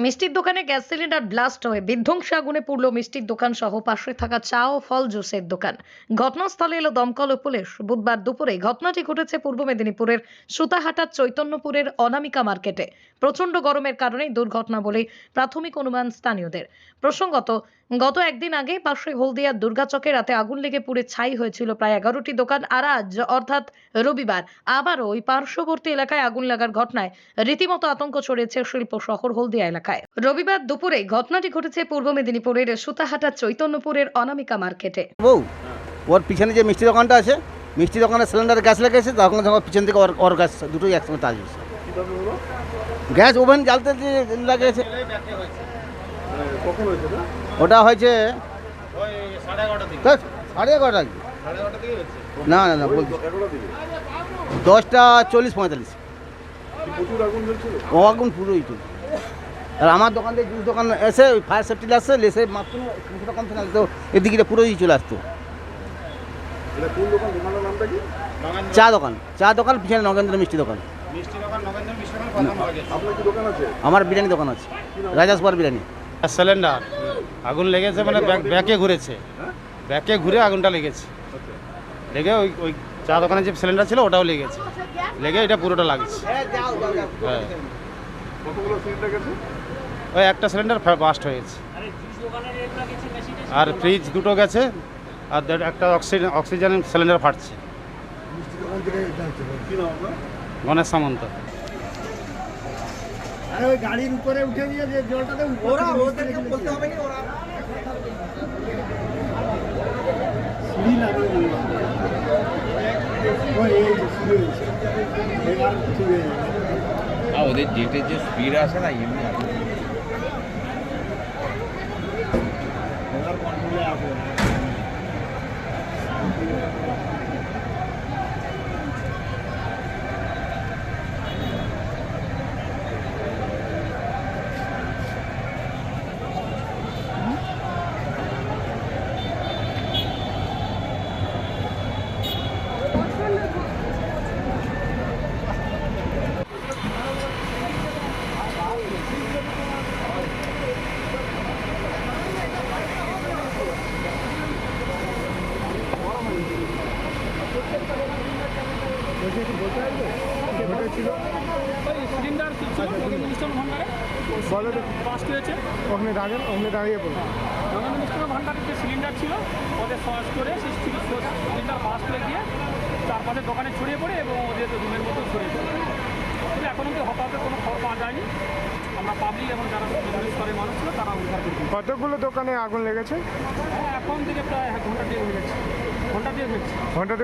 মিষ্টির দোকানে gas cylinder blast হয়ে বিধ্বংসী আগুনে পুড়ল মিষ্টির দোকান সহ পাশে থাকা চা ও ফল জুসের দোকান। ঘটনাস্থলে এলো দমকল ও পুলিশ। বুধবার দুপুরে ঘটনাটি ঘটেছে পূর্ব মেদিনীপুরের সুতাহাটার চৈতন্যপুরের অনামিকা মার্কেটে। প্রচণ্ড গরমের কারণেই দুর্ঘটনা বলে প্রাথমিক অনুমান স্থানীয়দের। প্রসঙ্গত, গত একদিন আগে পাশে হলদিয়ার দুর্গাচকে রাতে আগুন লেগে পুড়ে ছাই হয়েছিল প্রায় এগারোটি দোকান আর আজ অর্থাৎ রবিবার আবারও ওই পার্শ্ববর্তী এলাকায় আগুন লাগার ঘটনায় রীতিমতো আতঙ্ক ছড়িয়েছে শিল্প শহর হলদিয়া এলাকায়। রবিবার দুপুরে ঘটনাটি ঘটেছে পূর্ব মেদিনীপুরের সুতাহাটার চৈতন্যপুরের অনামিকা মার্কেটে। বউ ওর পিছনে যে মিষ্টি দোকানটা আছে মিষ্টি দোকানে সিলিন্ডারে গ্যাস লেগেছে তখন তখন পিছন থেকে ওর ওর গ্যাস দুটোই একসঙ্গে তাজ হয়েছে। গ্যাস ওভেন জ্বালতে লাগিয়েছে ওটা হয়েছে সাড়ে এগারোটা কি? না না না বলছি। দশটা চল্লিশ পঁয়তাল্লিশ। ও আগুন পুরোই চলছে আর আমার দোকান থেকে জুস দোকান এসে ওই ফায়ার সেফটি আসছে লেসে মাত্র দোকান থেকে আসতো এদিকে পুরোই চলে আসতো। এটা কোন দোকান? দোকানের নামটা কি? চা দোকান চা দোকান পিছনে নগেন্দ্র মিষ্টি দোকান। আপনার কি দোকান আছে? আমার বিরিয়ানি দোকান আছে রাজাসবার বিরিয়ানি। গ্যাস সিলিন্ডার আগুন লেগেছে মানে ব্যাক- ব্যাকে ঘুরেছে। ব্যাকে ঘুরে আগুনটা লেগেছে। লেগে ওই ওই চা দোকানে যে সিলিন্ডার ছিল ওটাও লেগেছে। লেগে এটা পুরোটা লাগছে হ্যাঁ। কতগুলো সিলিন্ডার গেছে? ওই একটা সিলিন্ডার বাস্ট হয়েছে আর ফ্রিজ দুটো গেছে আর একটা অক্সিজেন অক্সিজেন সিলিন্ডার ফাটছে। কি গণেশ সামন্ত। আরে ওই গাড়ির উপরে উঠে নিয়ে যে জলটাতে ওরা ওদেরকে বলতে হবে না ওরা? সিঁড়ি লাগে ওই এই সিঁড়ি এবার ঠিক হয়ে যাবে আর ওদের জেটের যে স্পিড আছে না এমনি এবার কন্ট্রোলে আসবে ওখানে দাঁড়িয়ে ওখানে দাঁড়িয়ে পড়বে নগেন্দ্র মিনিস্টার ভান্ডারের যে সিলিন্ডার ছিল ওদের সস করে সেই সিলিন্ডার ফার্স্ট হয়ে গিয়ে চারপাশে দোকানে ছড়িয়ে পড়ে এবং ওদের রুমের মতো ছড়িয়ে পড়ে এখন অব্দি হঠাৎ কোনো খবর পাওয়া যায়নি আমরা পাবলিক এবং যারা করে মানুষ ছিল তারা উদ্ধার করছি কতগুলো দোকানে আগুন লেগেছে? এখন থেকে প্রায় এক ঘণ্টা দিয়ে হয়ে গেছে। ঘণ্টা দিয়ে হয়েছে ঘণ্টা